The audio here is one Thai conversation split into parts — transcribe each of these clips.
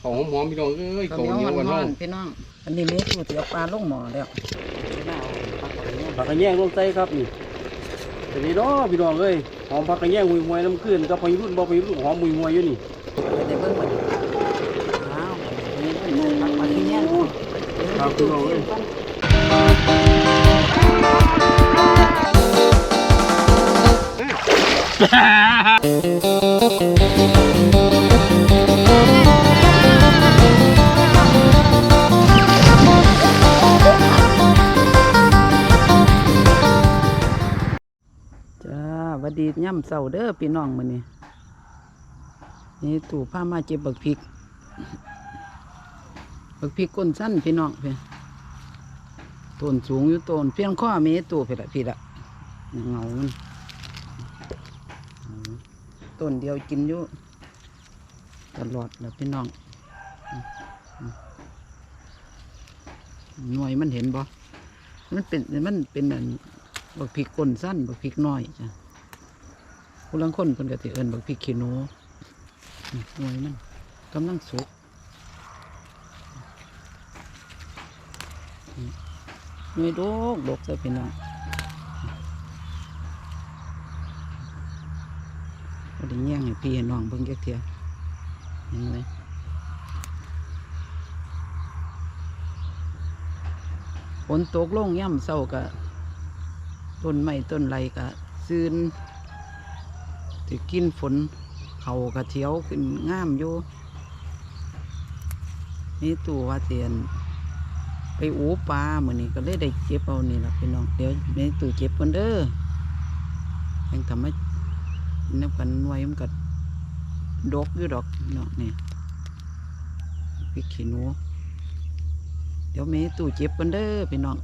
เขาหอมๆพี่น้องเอ้ยข้าเขาเหนียวกันร้อเนาะนๆพี่น้องอันนี้เมนูที่เอาปลาลงหมอแล้วผักกระแยงลงใส่ครับนี่แต่นี่เนาะพี่น้องเอ้ยหอมผักกระแยงหุยหวยน้ำขึ้นกับพายุรุ่นบ่พายุรุ่นหอมหุยหวยอยู่นี่จะได้เบิ่งบัดนี้อ้าวอันนี้เพิ่นใส่ผักมาที่แยงครับพี่น้องเอ้ยจ้ ดีย่ำเช้าเด้อพี่น้องมื้อนี้นี่ตู่พามาเจ็บบักพริก บักพริกก้นสั้นพี่น้องเพี่อนต้นสูงอยู่ต้นเพียงข้อเมตู่พี่ละพี่ละเงามันต้นเดียวกินอยู่ตลอดแล้วพี่น้องหน่วยมันเห็นบ่มันเป็นมันเป็นอันบักพริกก้นสั้นบักพริกน้อยจ้ะ ผู้ลังคนเพิ่นก็สิเอิ้นบักพริกขี้หนูหน่วยมันกำลังสุกหน่วยโดกโดกซะพี่น้องก็ได้แย่งให้พี่ให้น้องเบิ่งจักเทียเห็นไหมฝนตกลงย่ำเศร้าก็ต้นไม้ต้นไรก็ซื่น สิกินฝนเขากระเทียวขึ้นง่ามอยู่นี่ตู่ว่าเตียน ไปอูปลาเหมือนนี้ก็เลยได้เก็บเอานี่ละพี่น้องเดี๋ยวนี่ตู่เก็บกันเด้อยังทำให้นับกันหน่วยมันก็ดกอยู่ดอกเนาะนี่พริกขี้หนูเดี๋ยวแม่ตู่เจ็บกันเด้อพี่น้อง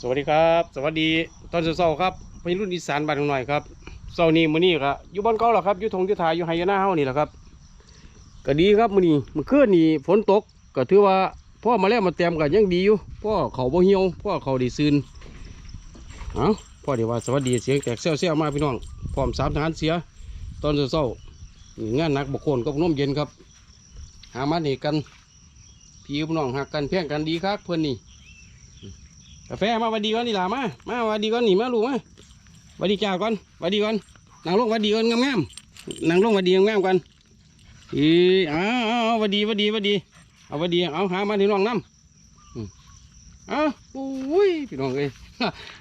สวัสดีครับ สวัสดีตอนเช้าๆครับ ไปรุ่นอีสานบ้านหน่อยครับเช้านี้มื้อนี้ก็อยู่บ้านเก่าหละครับอยู่ทงอยู่ทาอยู่ไฮยานาเฮานี่แหละครับก็ดีครับมื้อนี้เมื่อคืนนี่ฝนตกก็ถือว่าพ่อมาแล้วมาเตรียมก็ยังดีอยู่พ่อเขาบ่เหี่ยวพ่อเขาดีซึนเอ้าพ่อเดี๋ยวว่าสวัสดีเสียงแตกเซี่ยวๆมาพี่น้องพร้อมสามทหารเสีย ตอนเช้าๆงานหนักบกคนกับนมเย็นครับ หามานี่กันพี่พี่น้องหักกันเพียงกันดีครับเพื่อนนี่กาแฟมาวัดดีก่อนนี่ล่ะมามาวัดดีก่อนนี่มาลูกมา วัดดีจ้าก่อนวัดดีก่อนนั่งลงวัดดีก่อนงามๆนั่งลงวัดดีงามๆกันอีอ้าวอ้าวหวัดดีวัดดีวัดดีเอาวัดดีเอาหามาที่น้องน้ำอืมเอาอุ้ยพี่น้องเอ้ย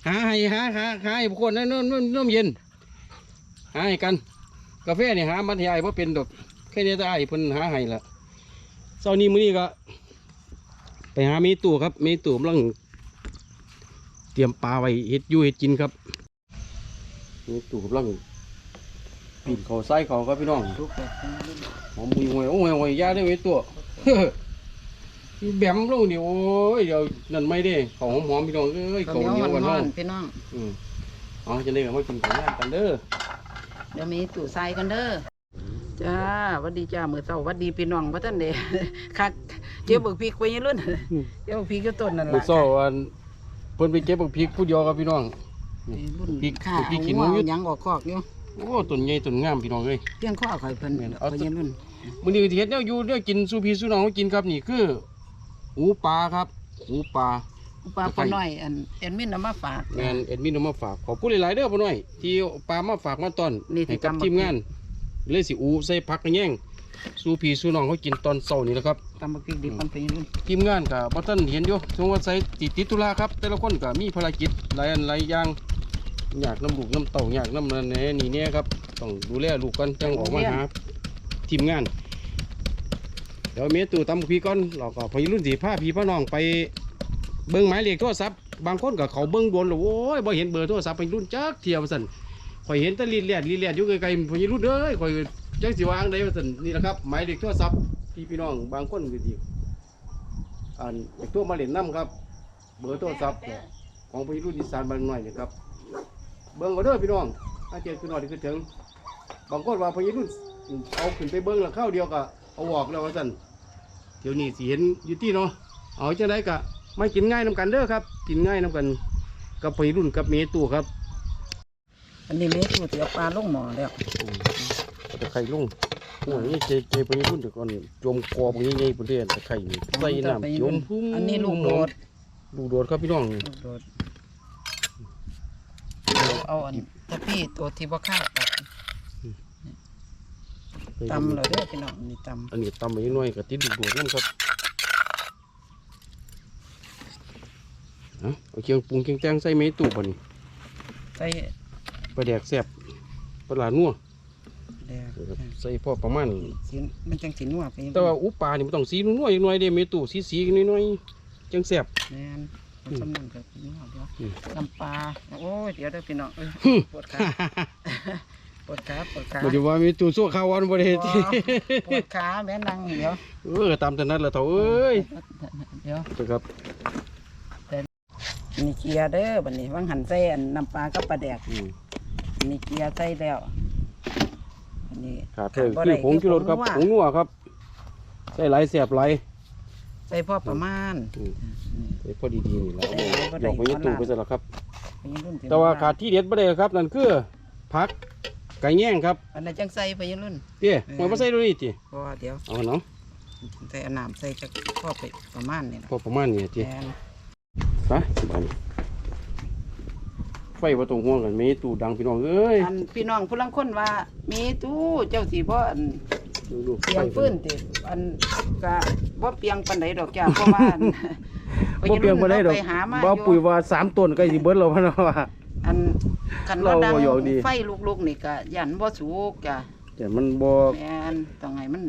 หาให้หาหาหาให้บุคคลนั่นนู่นนู่นเย็นหาให้กัน กาแฟนี่หามาที่ไอ้เพราะเป็นดอกแค่นี้จะไอ้เพิ่นหาให้ละเช้านี้มื้อนี้ก็ ไปหาเมีตู้ครับเมีตู้กำลังเตรียมปลาไว้เห็ดยู่เห็ดกินครับ นี่ตู่กำลังปีนเขาไส้เขาครับพี่น้องทุกแบบหอมมุยหวยโอ้ยหวยยาได้ไว้ตัวนี่แบมลงนี่โอ้ยเดี๋ยวนั่นไม่ได้เขาหอมหอมๆพี่น้องเอ้ยข้าวเขาเหนียวเหนียวกันร้อเนาะนๆพี่น้อง อืมเอาจะได้กันมากินของงานกันเด้อเดี๋ยวมีตู่ใส่กันเด้อ จ้าหวัดดีจ้า มือเศร้าหวัดดีพี่น้องพ่ท่านเด้คักเจ็บบักพริกไว้ยังรุ่นเจ็บบักพริกอยู่ต้นนั่นลูล่ะกโซ่อันเพิ่นไปเก็บบักพริกผู้เดียวครับพี่น้องรุ่น พริกข้าพริกขี้เอาหนูหัวอยู่เอาหยังออกคอกอยู่โอ้ต้นใหญ่ต้นงามพี่น้องเอ้ย เพียงข้อข่อยเพิ่นแม่นเอาเอายังรุ่นมื้อนี้ที่เฮ็ดแนวอยู่เนี่ยกินสู่พี่สู่น้องเขากินครับนี่คือหูปลาครับหูปลาอุปลาปลาน้อยอันเอ็นมินนำมาฝาก งานเอ็ดมินเอามาฝากขอบคุณหลายๆเด้อพ่อหน่อย ที่เอาปลามาฝากมาตอนนี่ที่ให้กับตำบัก ทีมงาน เลยสิอูใส่ผักกระแยงสู่พี่สู่น้องเขากินตอนเช้านี่แหละครับ ตำบักพริกดิบมันเป็นยังรุ่นทีมงานกับบ่ทันเห็นอยู่ช่วงวันใส่ติดติดธุระครับ แต่ละคนก็มีภารกิจหลายอันหลายอย่าง อยากน้ำลูกน้ำเต่าอยากน้ำนั่นแหน่นี่เนี่ยครับต้องดูแลลูกกันจังออกมาหาทีมงาน เดี๋ยวเมียตู่ตำบักพี่ก่อนเราก็พยรุ่นสีผ้าพี่พ่อน้องไปเบิ้งหมายเลขโทรศัพท์บางคนก็เขาเบิ้งบนแล้วโอ้ยบ่เห็นเบอร์โทรศัพท์พยรุ่นจักเทียมสั่นข่อยเห็นแต่ลีดเลียดลีดเลียดอยู่ไกลๆพยรุ่นเอ้ยข่อยจังสิวางได้ว่าสั่นนี่แหละครับหมายเลขโทรศัพท์พี่พี่น้องบางคนก็ดีอ่านอยากโทรมาเล่นน้ำครับ เบอร์โทรศัพท์ของพยรุ่นอีสานบางหน่อยนี่ครับ เบิ้งก็เด้อพี่น้องอาเจารย์คือหน่อยที่คือถึง บางคนว่าพยรุ่นเอาขึ้นไปเบิ้งแล้วเข้าวเดียวก็เอาออกแล้วว่าสั่นเดี๋ยวนี้สิเห็นอยู่ที่เนาะเอาจังไดกะไม่กินง่ายน้ำกันเด้อครับ กินง่ายน้ำกันกับไปรุ่นกับเมตูครับ อันนี้เมนูที่เอาปลาลงหม้อแล้วไปตะไคร้ลงหัวนี่เจเจไปนี่พุ่นเดี๋ยวก่อนจมกอบอย่างงี้ๆพุ่นเด้ตะไคร้นี่ใส่น้ำจมพุ่งอันนี้ลูกโดดลูกโดดครับพี่น้องนี่ลูกโดด เอาอันถ้าพี่ตัวที่บ่ข้าวตัดตำเลยเด้อพี่น้องนี่ตอันนี้ตำไปนิดหน่อยก็ติดลูกโดดนั่นครับเอาเอาเคียงปรุงเคียงแตงใส่เมตูบ่นี่ำใส่ปลาแดกแซ่บปลาหลานัวแดงใส่พอประมาณสิมันจังสินัวไปแต่ว่าอุปลานี่มันต้องสีนัวๆอีกหน่อยเด้เมตูสีสีๆนิดหน่อยจังแซ่บ แม่นมันสำนันกับนัวเดียวอืมน้ำปลาโอ้ยเดี๋ยวเด้อพี่น้องเอ้ยปวดขาปวดขาปวดขาบ่ได้ว่าเมตูสู้ข้าววันบ่ได้เฮ็ดปวดขาแม่นั่งเดี๋ยวเออตามถนัดละเฒ่าเอ้ยเดี๋ยวเจ้าครับนี่เกียร์เด้อบัดนี้วังหันใส่อันน้ำปลากับปลาแดกอืมนี่เกียร์ใส่แล้วอันนี้ขาดเธอคือผงชูรสครับผงนัวครับใส่หลายแซ่บหลาย ใส่พอประมาณอืมนี่ใส่พอดีๆนี่แหละใส่บ่หได้ยอกไปในตู้ไปซะแล้วครับ ไปยังรุ่นสิแต่ว่าขาดที่เด็ดบ่ได้ครับ นั่นคือผักไก่แย่งครับอันนั้นจังใส่ไปยังรุ่น เตี้ยหัวมาใส่ดูนี่ติเพราะว่าเดี๋ยวเอาเนาะใส่อันน้ำใส่จะพอไปประมาณนี่นะพอประมาณนี้ติแม่นไปบัดนี้ไฟบ่ต้องห่วงกันมีตู้ดังพี่น้องเอ้ยอันพี่น้องผู้ลังคนว่ามีตู้เจ้าสีบ่อัน ดูๆเปียงฟื้นติอันก็บ่เปียงปานใดดอกจ้าเพราะว่าอันบ่เปลียงบ่ได้ดอกไปหามาบ่อยู่ปุ๋ยว่าสามต้นใกล้สิเบิดแล้วพะเนาะว่าอันคันเราว่าดังบ่อยากดีไฟลุกๆนี่ก็ยันบ่สุกจ้ะแต่มันบ่แม่นต้องให้มัน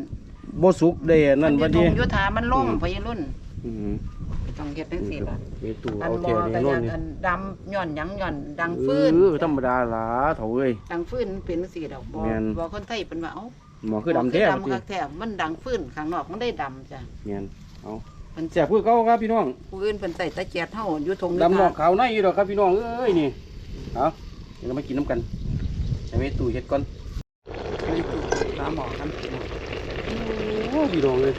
บ่สุกได้อันนั่นมับัดอยู่นี้ตรงอยู่ถามันล่มอืมไปรุ่นอืมต้องเฮ็ดจังซี่ล่ะมีตู้อันเอาบ่แท้ก็แน่นออนยากนี่อันดำย้อนหยังย้อนดังฟื้นเออธรรมดาล่ะเฒ่าเอ้ยดังฟื้นเป็นจังซี่ดอกบ่แม่นบ่คนไทยเพิ่นว่าเอ้า หมอคือดำแท้บ่ติดำคักแท้มันดังฟื้นข้างนอกมันได้ดำจ้ะแม่นเอาเพิ่นแซ่บคือเก่าครับพี่น้องผู้อื่นเพิ่นใส่ตะเกียบเฮาอยู่ทงดำนอกขาวในอยู่ดอกครับพี่น้องเอ้ยนี่เอาเดี๋ยวเรามากินน้ำกันใส่ไว้ตู้เฮ็ดก่อนนี่คือปลาหมอกันโอ้พี่น้องเลย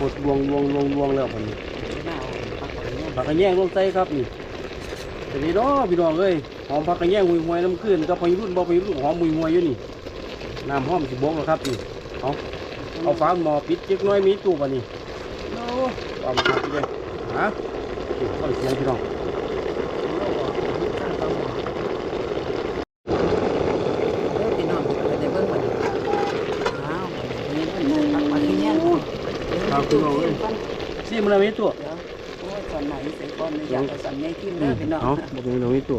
หดลวงลวงลวงลวงแล้วพันนี้น่าเอาปักไว้เนี่ยผักกระแยงลงใส่ครับนี่แต่นี่เนาะพี่น้องเอ้ยหอมผักกระแยงหุยหวยน้ำขึ้นกับพอรุ่นบ่พอรุ่นหอมหุยหวยอยู่นี่ น้ำห้อมสิบกแล้วครับนี่เอาเอาฟ้าหมอปิดเจ๊กน้อยมีตู้ป่ะนี่โอ้เอามาครับพี่เด้อฮะนี่ฟังเสียงพี่น้องเด้อพี่นองไปได้เบิ่งบัดนี้อ้าเพิ่นใส่ปักไว้ที่เนี่ยครับพี่น้องซีมันอะไรมีตู้เดี๋ยวโอ้ยก่อนไหนใส่ก่อนอยากสั่นใหญ่นเด้อพี่น้องเอาบอกเลยเรามีตู้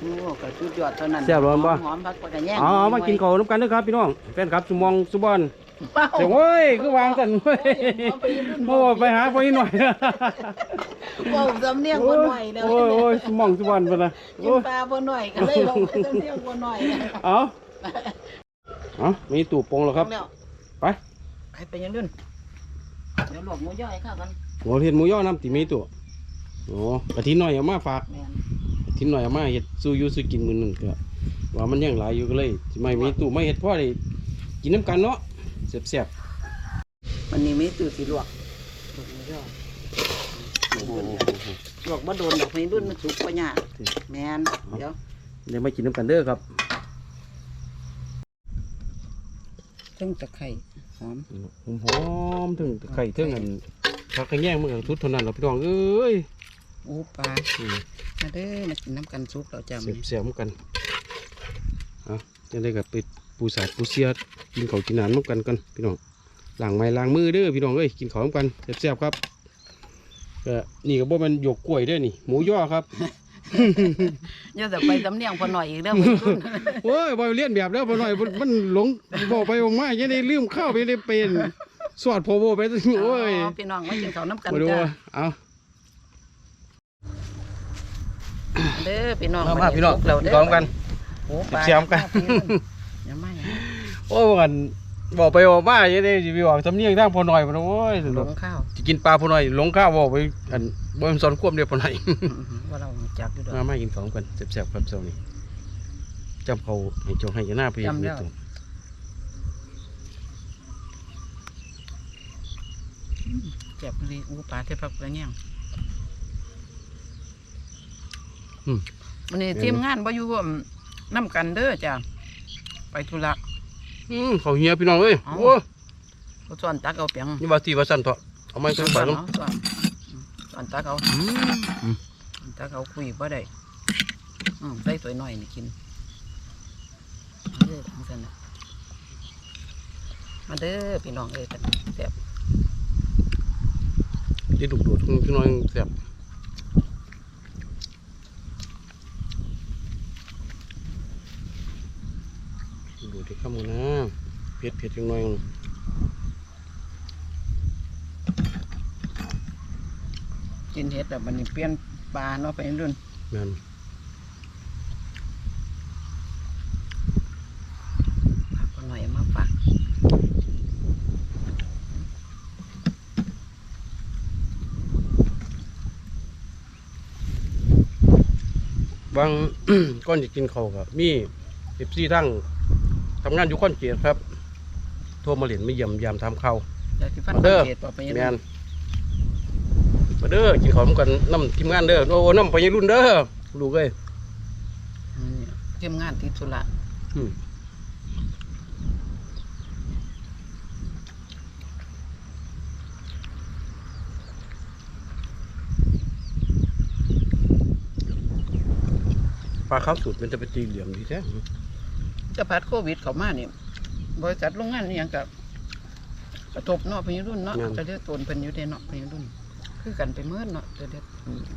โอ้ก็สุดยอดเท่านั้นแซ่บร้อนบ่ หอมผักกระแยงเอาเอามากินข้าวน้ำกันเด้อครับพี่น้องแฟนครับสุมองสุบอนเป้าเสียงเว้ยคือวางกันเว้ยโอ้ไปหาไปหน่อยนะเว้าสำเนียงบ่หน่อยแล้วโอ้ยโอ้ยสุมองสุบอนไปนะกิโอ้นยปลาบ่หน่อยก็เลยลงไปสำเนียงบ่หน่อยนะเอาเอามีตู้โปงแล้วครับ แล้วไปไปไปยังดุนเดี๋ยวหลวงหมูย่อยข้าวกัน หัวเห็ดหมูย่อน้ำตีมีตู้โอ้กะทิหน่อยเอามาฝากแม่น กะทิหน่อยเอามาเห็ดสู้อยูสู้กินมือหนึ่งก็ว่ามันยังหลายอยู่ก็เลยสิไม่มีตู้ไม่เห็ดพ่อได้กินน้ำกันเนาะเสียบวันนี้มีตู้สิลวกลวกหมูย่อยๆโอ้โหลวกบ่โดนดอกให้ดุนมันสุกบ่ยากแม่นเดี๋ยวเดี๋ยวมากินน้ำกันเด้อครับถึงตะไคร้หอมหอมหอมๆถึงไข่ถึงอันผักกระแยงมันก็ทุดเท่านั้นเราพี่น้องเอ้ยโอ้ปลาอื มมาเด้อมากินน้ำกันสุกแล้วจ้าเสียบเสียบๆกันเอาจะได้กับไปปูสาดปูเสียดกินข้าวกินน้ำน้ำกันกันพี่น้องล้างไม้ล้างมือเด้อพี่น้องเอ้ยกินข้าวน้ำกันเสียบๆครับก็นี่ก็บ่แมันหยวกกล้วยเด้อนี่ หมูย่อครับอย่าจะไปสำเนียงพอหน่อยอีกเด้อมื้อรุ่นโอ้ยบ่เลียนแบบแล้วบ่หน่อยมันมันหลงบอกไปบอกมายังได้ลืมข้าวไปได้เป็นสอดโพโบไปโอ้ยอ๋อพี่น้องมากินข้าวน้ำกันมาดูจ้าเอา เด้อพี่น้องมามาพี่น้องสุกแล้วเด้อพร้อมกันโอ้ปลาเสียมกันอย่ามาอย่ามาโอ้ยว่ากันบอกไปบอกมายังได้สิไปบอกสำเนียงทางพอหน่อยมันโอ้ยสหลนุกงข้าวสิกินปลาพอหน่อยหลงข้าวบอกไปอันบ่มันสอนควบเดียวพอหน่อยว่าเราจักอยู่ดอกมามากินของกันแซ่บๆครับเช้านี้จำเขาให้จงให้จะหน้าพี่จำแล้วตัวเจ็บเลยอู้ปลาเทพักกระเนียง อืม วันนี้ทีมงานบ่อยู่ร่วมน้ำกันเด้อจ้าไปธุระ อืมเขาเฮียพี่น้องเอ้ยเอ้าโอ้ก็ส่วนตักเอาเปียงนี่ว่าตีว่าสั่นเถอะเอาไม้ขึ้นไปลงเอาส่วนส่วนตักเอาอืมตักเอาคุยบ่ได้อืมใส่ตัวน้อยนี่กินมาเด้อทั้งสันน่ะมาเด้อพี่น้องเอ้ยกันแซ่บที่ดุกดูดพี่น้องแซ่บ ดูที่ข้ามมือนะเผ็ดเผ็ดจังหน่อยกินเห็ดแบบมันนี่เปลี่ยนปลาเนาะไปรุ่นแม่นผักก็หน่อยเอามาฝากบาง ก้อนจะกินเขาวก็มีเอฟซีทั้ง ทำงานอยู่ก้อนเกียรติครับโทรมาเล่นไม่เยี่ยมยามทำข้าว อยากสิฟันมาเด้อเห็ดต่อไปยังแมนมาเด้อกินข้าวร่วมกันน้ำทีมงานเด้อโอ้น้ำไปยังรุ่นเด้อลูกเอ้ยอืมเตรียมงานติดธุระอืมปลาข้าวสูตรมันจะเป็นตีเหลี่ยมดีแท้ จะพัดโควิดเข้ามานี่บริษัทโรงงานนี่ยังกับกระทบเนาะพยุรุ่นเนาะจะเรียกตนเป็นอยู่เด้เนาะพยุรุ่น คือกันไปเมื่อเนาะจะเรียก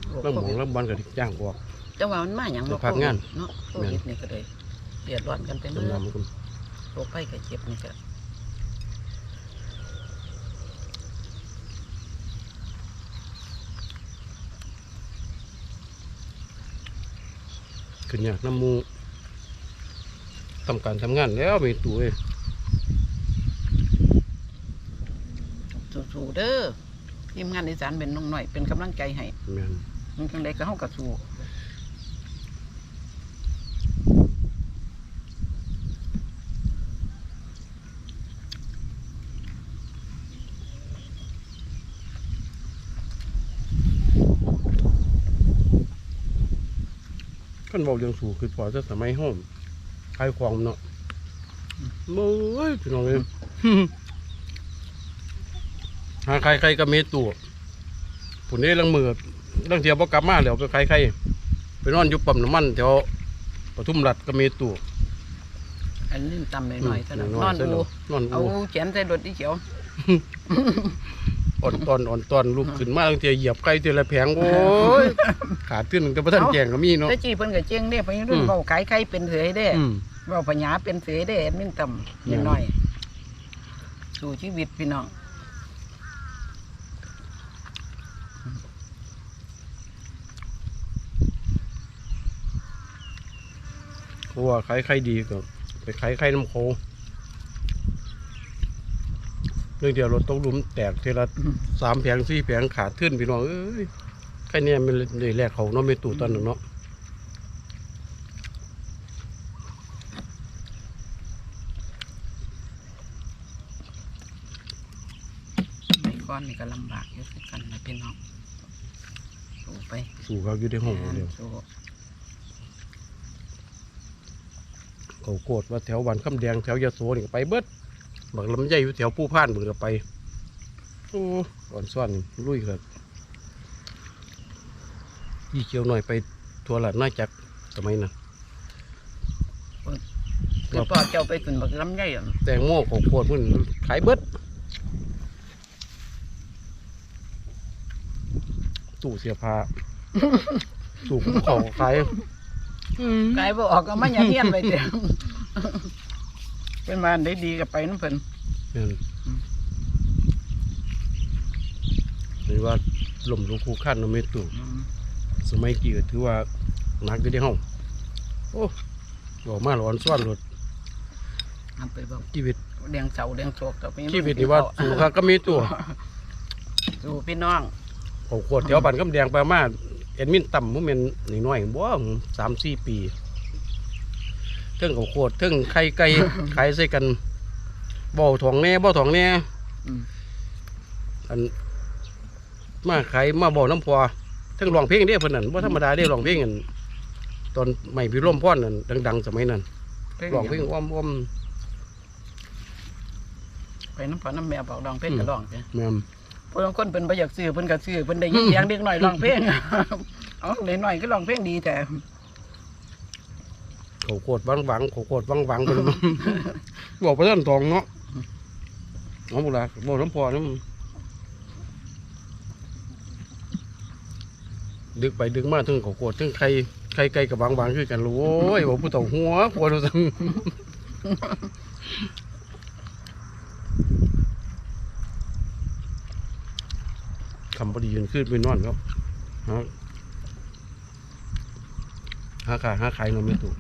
โรคเรื่องโคหมอวิงดเรื่องบอลกับย่างบอกแต่ว่ามันมาอย่างเดี๋ยวพักงาน เนาะโควิดนี่ก็เลยเดือดร้อนกันไปจำเมื่อนำคุณโรคไข้ไข้เจ็บนี่ก็ขึ้นยากน้ำมู ทำการทำงานแล้วมีตัวเอ้ยสู้ๆเด้อทีมงานอีสานเป็นน้องหน่อยเป็นกำลังใจให้แม่นมันจังไดก็เฮาก็สู้กันบอกเรื่องสูคือพอจะสมัยห้อง ขายของเนาะโอ้ยพี่น้องเอ้ยหาใครใครก็มีตัวผุนนี้ลังมือลังเทียบว่กลับมาแล้วไปใครใครไปนอนอยู่ปั๊มน้ำมันแถวปทุมรัฐก็มีตัวอันนี้ตำหน่อยๆเท่านั้นมนอนซะดูแล้วนอนเอาอูแขนใส่รถอีเขียว อ่อนตอนอ่อนตอนลูกขึ้นมาลังเทียเหยียบไก่เทียละแผงโอ้ยขาดตื้นแต่พระท่านแจงก็มีเนาะแต่จีเพิ่นก็เจ๊งเด้ไปรุ่นอืมเว้าขายไข่เป็นเสยเด้อืมเว้าปัญญาเป็นเสยเด้แอดมินต่ำนิดหน่อย สู่ชีวิตพี่น้องเพราะว่าขายไข่ดีก็ไปขายไข่น้ำโค เรื่องเดียวรถตกหลุมแตกเทละอืมสามแผงสี่แผงขาดขึ้นพี่น้องเอ้ยแค่เนี้มันเลยแรกเขาเนาะไม่ตู่ตอนนั้นเนาะในก้อนนี่ก็ลำบากอยู่คือกันนะพี่น้องสู่ไปสู่เขาอยู่ในห้องเดียวสู่เขาโกรธว่าแถววันคำแดงแถวยาโสนี่ก็ไปเบิด บักลำไยอยู่แถวผู้พานเบิดก็ไปโอ้อ่อนซ่อนลุยครับยี่เขียวหน่อยไปทัวร์หลาดน้อยจักสมัยนั้นคือพ่อเจ้าไปขึ้นบักลำไยอะแตงโมของโคตรมันขายเบิดตู้เสียผ้าตู้ของขายกายบ่ออกก็มาอย่าเทียนไปเด้อ เป็นมาได้ดีกับไปน้ำเพิ่นนั่นหรือว่าหล่มหลวงครูขั้นเราไม่ตู่อืมสมัยกี่ก็ถือว่าหนักอยู่ในห้องโอ้บอกมาหลอนซ่อนรถเอาไปบอกชีวิตเลี้ยงเสาเลี้ยงโศกต่อไปชีวิตนี่ว่าสู่ครับก็มีตัวสู่พี่น้องของขวดแถวบันกำแดงไปมาเอ็นมินต่ำมันเป็นหน่อยๆบ่สามสี่ปีเทิงของขวดเทิงไข่ไก่ ขายใส่กันบ่ถองแน่บ่ถองแน่อืม อันมาขายมาบ่อน้ำพอเทิงร้องเพลงเด้เพิ่นนั่นบ่ธรรมดาเด้ร้องเพลงกันตอนใหม่พี่ร่มพ่อนนั่นดัง ๆ สมัยนั้นไปร้องเพลงอ้อมอ้อมไปน้ำพอน้ำแม่บอกร้องเพลงก็ร้องจ้ะแม่น เพิ่นคนเพิ่นบ่อยากซื้อเพิ่นก็ซื้อเพิ่นได้ยินเสียงเด็กน้อยร้องเพลง เอาเด็กน้อยก็ร้องเพลงดีแต่ เขาโคตรวังหวังเขาโคตรวังหวังเป็นบอกไปท่านตองเนาะเอาบุระบอกน้ำพอนี่มันดึกไปดึกมาถึงเขาโคตรถึงใครใครไกลกับบางบางคือกันรู้โอ้ยบอกผู้เต่าหัวปวดสั่งคำพอดียืนขึ้นไปนอนครับฮะหาขายหาขายเงินไม่ถูก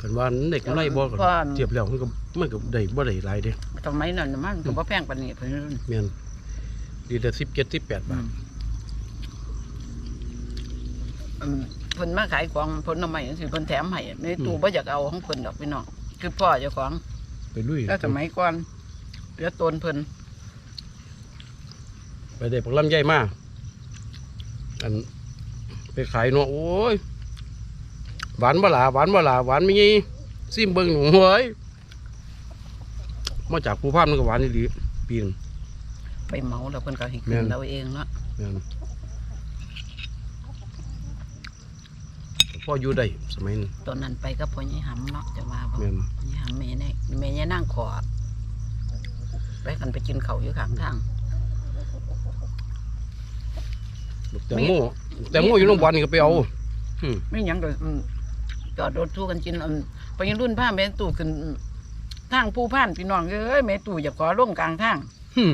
กันว่าเด็กน้อยบ่กันเทียบแล้วมันก็มันก็ได้บ่ได้หลายเด้สมัยนั้นน่ะมันก็บ่แพงปานนี้เพิ่นรุ่นแม่นดีแต่สิบเจ็ดสิบแปดบาทอืมเพิ่นมาขายของผลไม้จังซี่เพิ่นแถมให้ในตู้บ่อยากเอาของเพิ่นดอกพี่น้องคือพ่อเจ้าของ ไปลุยแต่สมัยก่อนเหลือตนเพิ่นไปได้ปักลำใหญ่มากอันไปขายเนาะโอ้ย หวานบ่หลาหวานบ่หลาหวานไม่งี้ซิมเบิ่งหนูเฮ้ยมาจากภูพานมันก็หวานนี่ดีปีนไปเหมาแล้วเพิ่นก็ให้แม่ขึ้นนเราเองเนาะแม่นพ่ออยู่ได้สมัยนั้นตอนนั้นไปก็พ่อใหญ่หำเนาะจะว่าบ่แม่นพ่อใหญ่หำแม่นี่แม่ใหญ่นั่งขอไปกันไปกินข้าวอยู่ข้างทางแต่โม่แต่โม่อยู่โรงพยาบาลนี่ก็ไปเอาไม่หยังก็อืม จอดรถทูกันกินอืมไปยังรุ่นผ้าแม่ตู่ขึ้นทางผู้พ่านพี่น้องเอ้ยแม่ตู่อย่าขอลงกลางทางหึ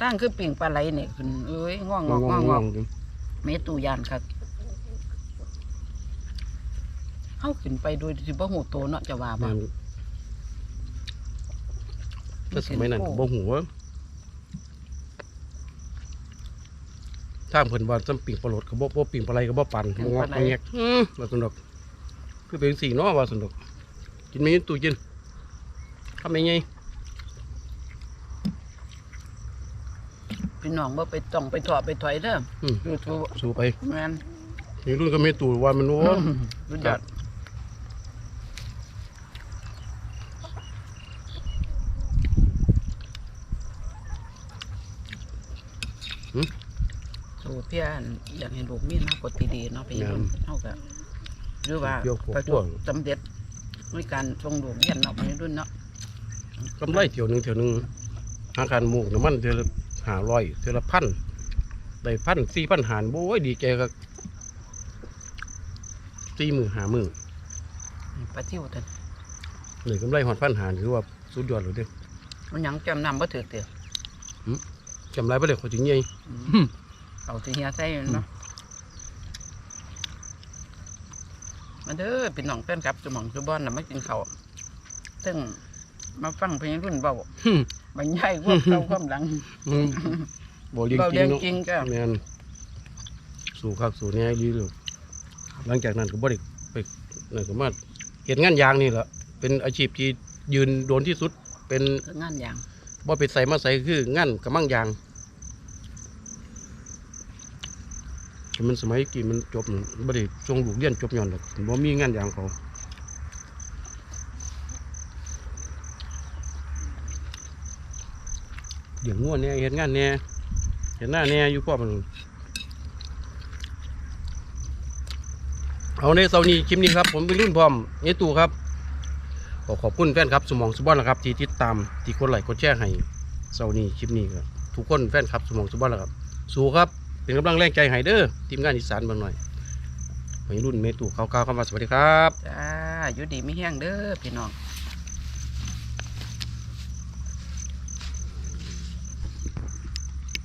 ทางคือปิ่งปลาไหลเนี่ยขึ้นเอ้ยง่วงงงออกงง่วงงงอองกแม่ตู่ยานครับเข้าขึ้นไปโดยที่บ่หูโตเนาะจะว่าบ่แม่นแต่สมัยนั้นก็บ่หัวถ้าเพิ่นว่าจำปิ่งปลาโหลดก็บ่บ่ปิ่งปลาไหลก็บ่ปั่นบ่งอกบ่แงกอือว่าสนุก คือเป็นสิ่งเนาะว่าสนุกกินมีตู้กินทำยังไงพี่น้องบ่ไปต้องไปถอดไปถอยเด้ออืมดูทูสู้ไปแม่นนี่รุ่นก็มีตู้ว่ามันโอ้รู้จักสูเพียนอยากให้ลูกมีอนาคตที่ดีเนาะพี่น้องเฮาก็ หรือว่าเกี่ยวพวกประสพวบกสำเร็จด้วยการส่งลูกเรียนเนาะพี่รุ่นเนาะกำไรเที่ยวหนึงเที่ยวหนึงหาการหมูกน้ำมันเทื่อละห้าร้อยเทื่อละพันได้พันสี่พันหารโอ้ยดีใจก็สี่หมื่นห้าหมื่นปลาทิวเท่านเลยกำไรหอดพันหารถือว่าสุดยอดเลยเด้อมันหยังจำนำบ่ถูกเด้อจำไรไปเลยเขาถึงใหญ่อืมเอาสิเฮียใส่เนาะ มาเด้อพี่น้องแฟนครับสมองสุบอนน่ะมากินข้าวซึ่งมาฟังเพลงรุ่นเบาหึบรรยายความเก่าความหลังอืมบ่เลี้ยงเบาจริเรื่องงเนาะจริงจ้ะแม่นสู่คักสู่แหน่ดีเลยหลังจากนั้นก็บ่ได้ไปนั่นก็มาเฮ็ดงานยางนี่แหละเป็นอาชีพที่ยืนโดนที่สุดเป็นคืองานอย่างบ่ไปใส่มาใส่คืองานกระมังยาง แต่มันสมัยกี่มันจบบ่ได้ส่งลูกเรียนจบย้อนดอกบ่มีงานยางเขาเดี๋ยวง่วนเนี่ยเฮ็ดงานเนี่ยเฮ็ดหน้าเนี่ยอยู่พ่อมันเอาในเสาร์นี้คลิปนี้ครับ ผมเป็นรุ่นพร้อมเอตูครับขอขอบคุณแฟนครับสมองสุบอนนะครับ ที่ติดตามที่กดไลค์กดแชร์ให้เสาร์นี้คลิปนี้ครับทุกคนแฟนครับสมองสุบอนนะครับ สู้ครับ เป็นกำลังแรงใจให้เด้อทีมงานอีสานบางหน่อยวัยรุ่นเมตุเขาก้าเข้ามาสวัสดีครับ จ้าอยู่ดีไม่แห้งเด้อพี่น้อง